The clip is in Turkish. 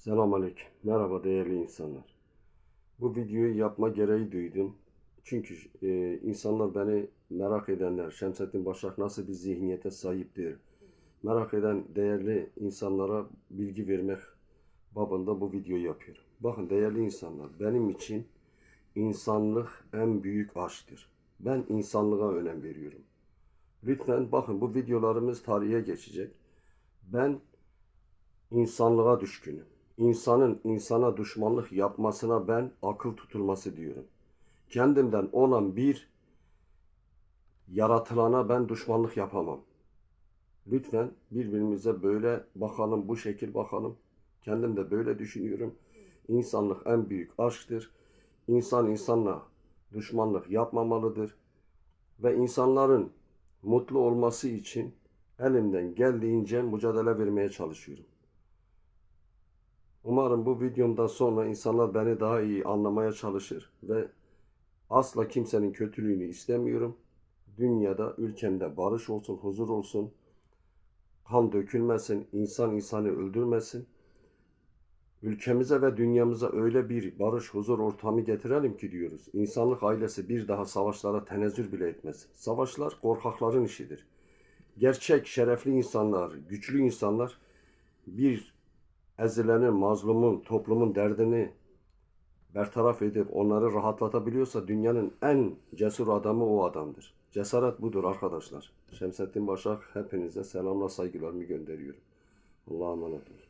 Selamünaleyküm. Merhaba değerli insanlar. Bu videoyu yapma gereği duydum. Çünkü e, insanlar beni merak edenler, Şemsettin Başak nasıl bir zihniyete sahiptir, merak eden değerli insanlara bilgi vermek babında bu videoyu yapıyorum. Bakın değerli insanlar, benim için insanlık en büyük aşktır. Ben insanlığa önem veriyorum. Lütfen bakın bu videolarımız tarihe geçecek. Ben insanlığa düşkünüm. İnsanın insana düşmanlık yapmasına ben akıl tutulması diyorum. Kendimden olan bir yaratılana ben düşmanlık yapamam. Lütfen birbirimize böyle bakalım, bu şekil bakalım. Kendim de böyle düşünüyorum. İnsanlık en büyük aşktır. İnsan insanla düşmanlık yapmamalıdır. Ve insanların mutlu olması için elimden geldiğince mücadele vermeye çalışıyorum. Umarım bu videomdan sonra insanlar beni daha iyi anlamaya çalışır ve asla kimsenin kötülüğünü istemiyorum. Dünyada, ülkemde barış olsun, huzur olsun, kan dökülmesin, insan insanı öldürmesin. Ülkemize ve dünyamıza öyle bir barış, huzur ortamı getirelim ki diyoruz. İnsanlık ailesi bir daha savaşlara tenezzül bile etmesin. Savaşlar korkakların işidir. Gerçek, şerefli insanlar, güçlü insanlar bir ezilenin, mazlumun, toplumun derdini bertaraf edip onları rahatlatabiliyorsa dünyanın en cesur adamı o adamdır. Cesaret budur arkadaşlar. Şemsettin Başak hepinize selamla saygılarımı gönderiyorum. Allah'a emanet olun.